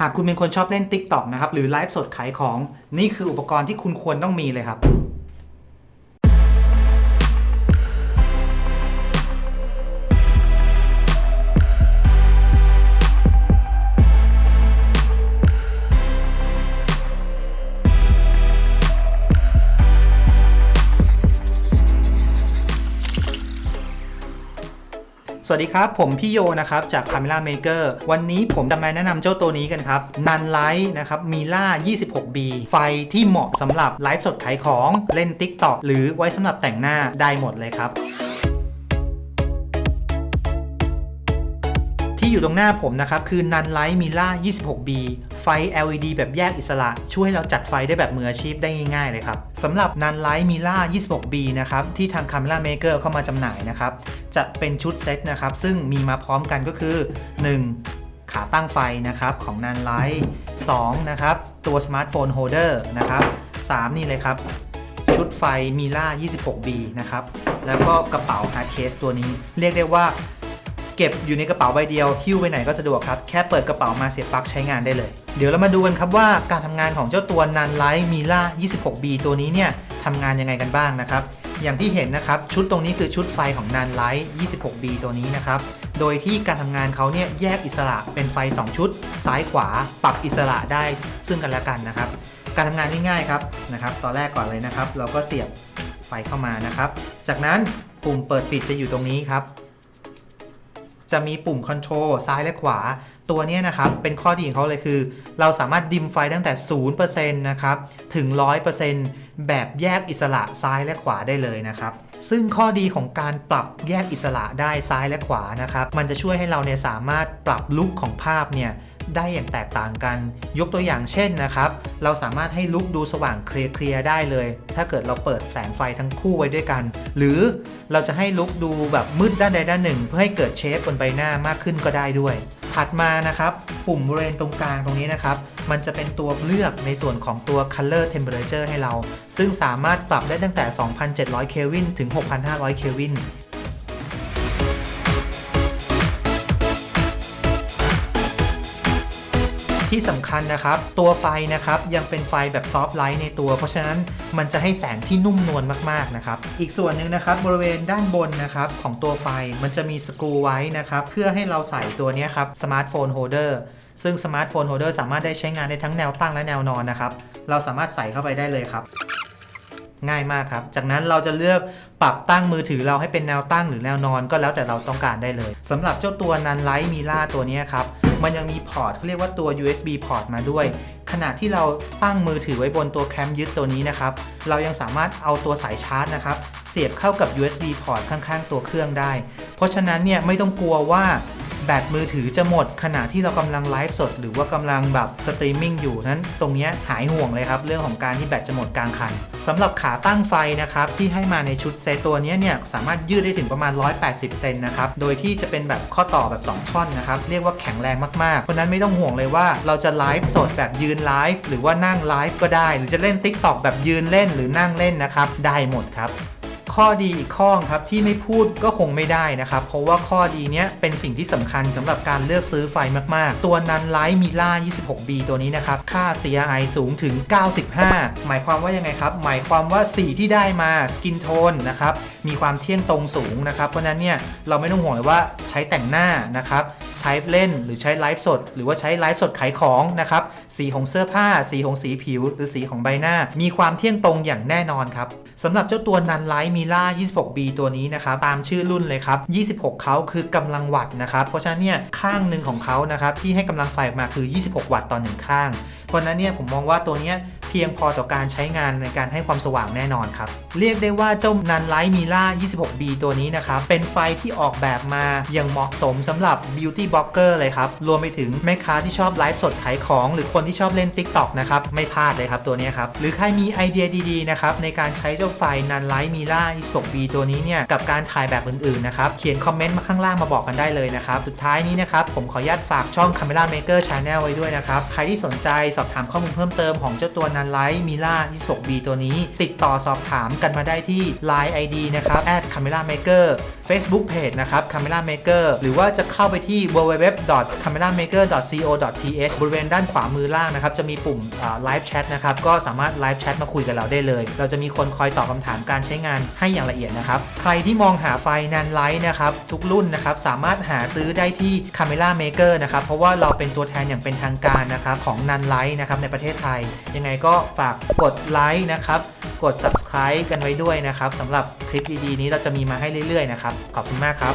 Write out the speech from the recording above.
หากคุณเป็นคนชอบเล่น TikTok นะครับหรือไลฟ์สดขายของนี่คืออุปกรณ์ที่คุณควรต้องมีเลยครับ สวัสดีครับ ผมพี่โยนะครับ จาก Camera Maker วันนี้ผมจะมาแนะนำเจ้าตัวนี้กันครับนันไลท์นะครับมีล่า 26B ไฟที่เหมาะสำหรับไลฟ์สดขายของเล่น TikTok หรือไว้สำหรับแต่งหน้าได้หมดเลยครับ อยู่ตรงหน้าผมนะครับ คือ Nun Light Mila 26B ไฟ LED แบบแยกอิสระ ช่วยให้เราจัดไฟได้แบบมืออาชีพได้ง่ายๆเลยครับสำหรับ Nun Light Mila 26B นะครับ ที่ทาง Camera Maker เข้ามาจำหน่ายนะครับ จะเป็นชุดเซตนะครับ ซึ่งมีมาพร้อมกันก็คือ 1. ขาตั้งไฟนะครับของ Nun Light 2. นะครับตัวสมาร์ทโฟนโฮเดอร์นะครับ 3 นี่เลยครับ ชุดไฟมีล่า 26B นะครับ แล้วก็กระเป๋า hard case ตัวนี้ เรียกได้ว่า เก็บอยู่ในกระเป๋าใบเดียวหิ้วไปไหนก็สะดวกครับ แค่เปิดกระเป๋ามาเสียบปลั๊กใช้งานได้เลย เดี๋ยวเรามาดูกันครับว่าการทำงานของเจ้าตัว Nan Light Mila 26B ตัวนี้เนี่ยทำงานยังไงกันบ้างนะครับอย่างที่เห็นนะครับ ชุดตรงนี้คือชุดไฟของ Nan Light 26B ตัวนี้นะครับ โดยที่การทำงานเขาเนี่ยแยกอิสระเป็นไฟ 2 ชุด ซ้ายขวาปรับอิสระได้ซึ่งกันและกันนะครับ การทำงานง่ายๆครับนะครับ ตอนแรกก่อนเลยนะครับ เราก็เสียบไฟเข้ามานะครับ จากนั้นปุ่มเปิดปิดจะอยู่ตรงนี้ครับ จะมีปุ่มคอนโทรลซ้ายและขวา ตัวนี้นะครับ เป็นข้อดีของเขาเลยคือ เราสามารถดิมไฟตั้งแต่ 0%นะครับ ถึง 100%แบบแยกอิสระซ้ายและขวาได้เลยนะครับ ซึ่งข้อดีของการปรับแยกอิสระได้ซ้ายและขวานะครับ มันจะช่วยให้เราเนี่ยสามารถปรับลุคของภาพเนี่ย ได้อย่างแตกต่างกัน ยกตัวอย่างเช่นนะครับ เราสามารถให้ลุกดูสว่างเคลียร์ได้เลย ถ้าเกิดเราเปิดแสงไฟทั้งคู่ไว้ด้วยกัน หรือเราจะให้ลุกดูแบบมืดด้านใดด้านหนึ่ง เพื่อให้เกิดเชฟบนใบหน้ามากขึ้นก็ได้ด้วย ถัดมานะครับ ปุ่มบริเวณตรงกลางตรงนี้นะครับ มันจะเป็นตัวเลือกในส่วนของตัว color temperature ให้เรา ซึ่งสามารถปรับได้ตั้งแต่ 2,700 เคลวินถึง 6,500 เคลวิน ที่สำคัญนะครับ ตัวไฟนะครับยังเป็นไฟแบบซอฟต์ไลท์ในตัว เพราะฉะนั้นมันจะให้แสงที่นุ่มนวลมากๆนะครับอีกส่วนหนึ่งนะครับบริเวณด้านบนนะครับของตัวไฟมันจะมีสกรูไว้นะครับเพื่อให้เราใส่ตัวนี้ครับสมาร์ทโฟนโฮเดอร์ซึ่งสมาร์ทโฟนโฮเดอร์สามารถได้ใช้งานได้ทั้งแนวตั้งและแนวนอนนะครับเราสามารถใส่เข้าไปได้เลยครับ ง่ายมากครับ จากนั้นเราจะเลือกปรับตั้งมือถือเราให้เป็นแนวตั้งหรือแนวนอนก็แล้วแต่เราต้องการได้เลยสำหรับเจ้าตัวนันไลท์มีล่าตัวนี้ครับ มันยังมีพอร์ตเขาเรียกว่าตัว USB พอร์ตมาด้วย ขณะที่เราตั้งมือถือไว้บนตัวแคมยึดตัวนี้นะครับ เรายังสามารถเอาตัวสายชาร์จนะครับ เสียบเข้ากับ USB พอร์ตข้างๆ ตัวเครื่องได้ เพราะฉะนั้นเนี่ยไม่ต้องกลัวว่า แบตมือถือจะหมดขณะที่เรากำลังไลฟ์สด หรือว่ากำลังแบบสตรีมมิ่งอยู่นั้น ตรงนี้หายห่วงเลยครับ เรื่องของการที่แบตจะหมดกลางคันสำหรับขาตั้งไฟนะครับที่ให้มาในชุดเซตตัวนี้เนี่ยสามารถยืดได้ถึงประมาณ 180 เซนนะครับ โดยที่จะเป็นแบบข้อต่อแบบ 2 ท่อนนะครับ เรียกว่าแข็งแรงมากๆ เพราะฉะนั้นไม่ต้องห่วงเลยว่าเราจะไลฟ์สดแบบยืนไลฟ์หรือว่านั่งไลฟ์ก็ได้ หรือจะเล่น Tik t o อกแบบยืนเล่นหรือนั่งเล่นนะครับ ได้หมดครับ ข้อดีอีกข้อครับที่ไม่พูดก็คงไม่ได้นะครับ เพราะว่าข้อดีเนี้ยเป็นสิ่งที่สำคัญสำหรับการเลือกซื้อไฟมาก ๆ ตัวนันไลท์มิล่า 26B ตัวนี้นะครับ ค่า CRI สูงถึง 95 หมายความว่ายังไงครับ หมายความว่าสีที่ได้มาสกินโทนนะครับมีความเที่ยงตรงสูงนะครับ เพราะนั้นเนี่ยเราไม่ต้องห่วงเลยว่าใช้แต่งหน้านะครับ ใช้เล่นหรือใช้ไลฟ์สด หรือว่าใช้ไลฟ์สดขายของนะครับ สีของเสื้อผ้า สีของสีผิว หรือสีของใบหน้า มีความเที่ยงตรงอย่างแน่นอนครับสำหรับเจ้าตัวนันไลท์มิล่า 26B ตัวนี้นะครับตามชื่อรุ่นเลยครับ 26 เขาคือกำลังวัตต์นะครับ เพราะฉะนั้นเนี่ยข้างหนึ่งของเขานะครับที่ให้กำลังไฟออกมาคือ 26 วัตต์ต่อหนึ่งข้าง เพราะนั้นเนี่ยผมมองว่าตัวเนี้ย พียงพอต่อการใช้งานในการให้ความสว่างแน่นอนครับ เรียกได้ว่าเจ้านันไลท์มิล่า 26B ตัวนี้นะครับ เป็นไฟที่ออกแบบมาอย่างเหมาะสมสำหรับ Beauty Blogger เลยครับ รวมไปถึงแม่ค้าที่ชอบไลฟ์สดขายของ หรือคนที่ชอบเล่น TikTok นะครับ ไม่พลาดเลยครับตัวนี้ครับ หรือใครมีไอเดียดีๆนะครับในการใช้เจ้าไฟนันไลท์มิล่า 26B ตัวนี้เนี่ยกับการถ่ายแบบอื่นๆนะครับเขียนคอมเมนต์มาข้างล่างมาบอกกันได้เลยนะครับสุดท้ายนี้นะครับผมขออนุญาตฝากช่อง Camera Maker Channel ไว้ด้วยนะครับใครที่สนใจสอบถามข้อมูลเพิ่มเติมของเจ้าตัวนัน n l i g h t Mira 26B ตัวนี้ ติดต่อสอบถามกันมาได้ที่ Line ID นะครับ @camera maker Facebook Page นะครับ camera maker หรือว่าจะเข้าไปที่ www.cameramaker.co.th บริเวณด้านขวามือล่างนะครับ จะมีปุ่มไลฟ์แชทนะครับ ก็สามารถไลฟ์แชทมาคุยกับเราได้เลย เราจะมีคนคอยตอบคำถามการใช้งานให้อย่างละเอียดนะครับ ใครที่มองหาไฟนันไลท์นะครับ ทุกรุ่นนะครับ สามารถหาซื้อได้ที่ Camera Maker นะครับ เพราะว่าเราเป็นตัวแทนอย่างเป็นทางการนะครับของนันไลท์นะครับในประเทศไทยยังไงกก็ฝากกดไลค์นะครับ กด subscribe กันไว้ด้วยนะครับสำหรับคลิปดีๆนี้เราจะมีมาให้เรื่อยๆนะครับ ขอบคุณมากครับ